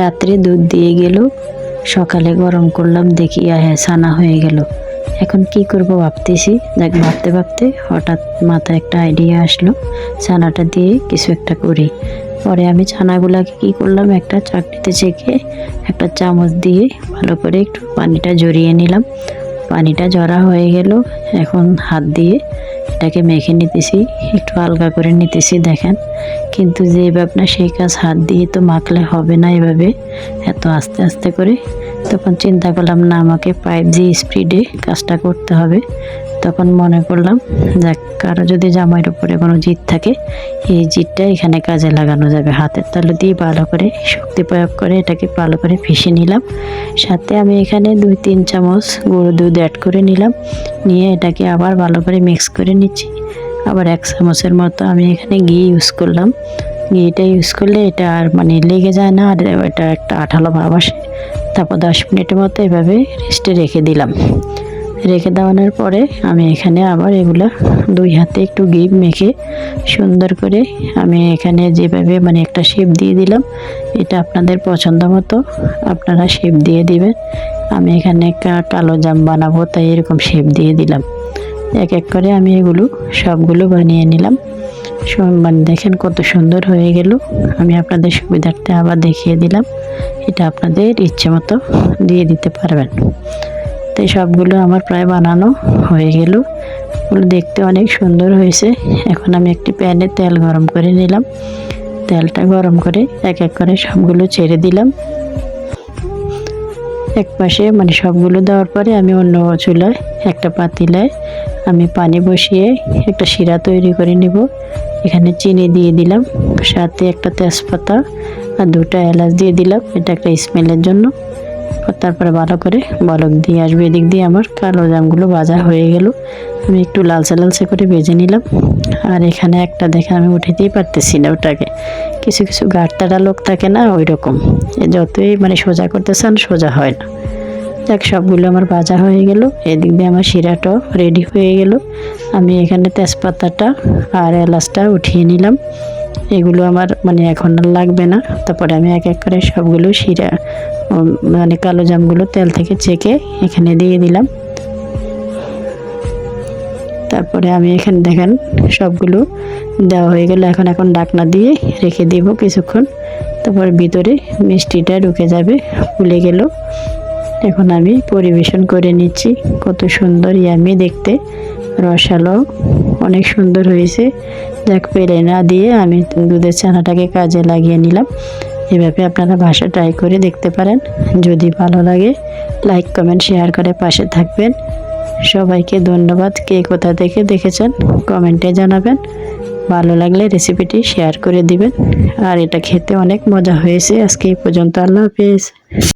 রাত্রে দুধ দিয়ে গেল। সকালে গরম করলাম, দেখি হ্যাঁ ছানা হয়ে গেল। এখন কি করব ভাবতেছি। দেখ, ভাবতে ভাবতে হঠাৎ মাথায় একটা আইডিয়া আসলো, ছানাটা দিয়ে কিছু একটা করি। পরে আমি ছানাগুলাকে কি করলাম, একটা চাকরিতে চেকে একটা চামচ দিয়ে ভালো করে একটু পানিটা জড়িয়ে নিলাম। পানিটা জড়া হয়ে গেল, এখন হাত দিয়ে এটাকে মেখে নিতেছি, একটু আলগা করে নিতেছি, দেখেন। কিন্তু যে ভাবনা সেই কাজ হাত দিয়ে তো মাখলে হবে না এভাবে। এত আস্তে আস্তে করে তখন চিন্তা করলাম, না, আমাকে পাইপ দিয়ে স্পিডে কাজটা করতে হবে। তখন মনে করলাম, যাক, কারও যদি জামাইয়ের উপরে কোনো জিত থাকে, এই জিতটা এখানে কাজে লাগানো যাবে হাতের তালু দিয়ে ভালো করে শক্তি প্রয়োগ করে এটাকে ভালো করে ফেসে নিলাম। সাথে আমি এখানে দুই, তিন চামচ গুঁড়ো দুধ অ্যাড করে নিলাম, নিয়ে এটাকে আবার ভালো করে মিক্স করে নিচ্ছি। আবার এক চামচের মতো আমি এখানে ঘি ইউজ করলাম। ঘিটা ইউজ করলে এটা আর মানে লেগে যায় না, আর এটা একটা আঠালো ভাব আসে। তারপর দশ মিনিটের মতো এভাবে রেস্টে রেখে দিলাম। রেখে দেওয়ানোর পরে আমি এখানে আবার এগুলা দুই হাতে একটু ঘি মেখে সুন্দর করে আমি এখানে যেভাবে মানে একটা শেপ দিয়ে দিলাম, এটা আপনাদের পছন্দ মতো আপনারা শেপ দিয়ে দিবেন। আমি এখানে একটা কালো জাম বানাবো, তাই এরকম শেপ দিয়ে দিলাম। এক এক করে আমি এগুলো সবগুলো বানিয়ে নিলাম। সব- মানে দেখেন কত সুন্দর হয়ে গেল। আমি আপনাদের সুবিধার্থে আবার দেখিয়ে দিলাম। এটা আপনাদের ইচ্ছে মতো দিয়ে দিতে পারবেন। তো সবগুলো আমার প্রায় বানানো হয়ে গেল। ওগুলো দেখতে অনেক সুন্দর হয়েছে। এখন আমি একটি প্যানে তেল গরম করে নিলাম। তেলটা গরম করে এক এক করে সবগুলো ছেড়ে দিলাম। এক পাশে মানে সবগুলো দেওয়ার পরে আমি অন্য চুলায় একটা পাতিলায় আমি পানি বসিয়ে একটা শিরা তৈরি করে নেব। এখানে চিনি দিয়ে দিলাম, সাথে একটা তেজপাতা আর দুটা এলাচ দিয়ে দিলাম। এটা একটা স্মেলের জন্য। তারপরে ভালো করে বলক দিয়ে আসবে। এদিক দিয়ে আমার কালো জামগুলো বাজা হয়ে গেল। আমি একটু লালচে লালচে করে ভেজে নিলাম। আর এখানে একটা দেখে আমি উঠাতেই পারতেছি না ওটাকে। কিছু কিছু গাড়তারা লোক থাকে না ওই রকম যতই মানে সোজা করতে চান সোজা হয় না। যাক, সবগুলো আমার ভাজা হয়ে গেল। এদিক দিয়ে আমার শিরাটাও রেডি হয়ে গেল। আমি এখানে তেজপাতাটা আর এলাচটা উঠিয়ে নিলাম। এগুলো আমার মানে এখন আর লাগবে না। তারপরে আমি এক এক করে সবগুলো শিরা মানে কালো জামগুলো তেল থেকে চেকে এখানে দিয়ে দিলাম। তারপরে আমি এখানে দেখেন সবগুলো দেওয়া হয়ে গেল। এখন এখন ডাকনা দিয়ে রেখে দিব কিছুক্ষণ। তারপর ভিতরে মিষ্টিটা ঢুকে যাবে, ফুলে গেল। এখন আমি পরিবেশন করে নিচ্ছি। কত সুন্দর ইয়ামি দেখতে। রসালো, অনেক সুন্দর হয়েছে। যাক, পেরে না দিয়ে আমি দুধের ছানাটাকে কাজে লাগিয়ে নিলাম। এভাবে আপনারা বাসা ট্রাই করে দেখতে পারেন। যদি ভালো লাগে লাইক কমেন্ট শেয়ার করে পাশে থাকবেন। সবাইকে ধন্যবাদ। কে কোথা থেকে দেখেছেন, কমেন্টে জানাবেন। ভালো লাগলে রেসিপিটি শেয়ার করে দিবেন। আর এটা খেতে অনেক মজা হয়েছে। আজকে এই পর্যন্ত আল্লাহ হাফেজ।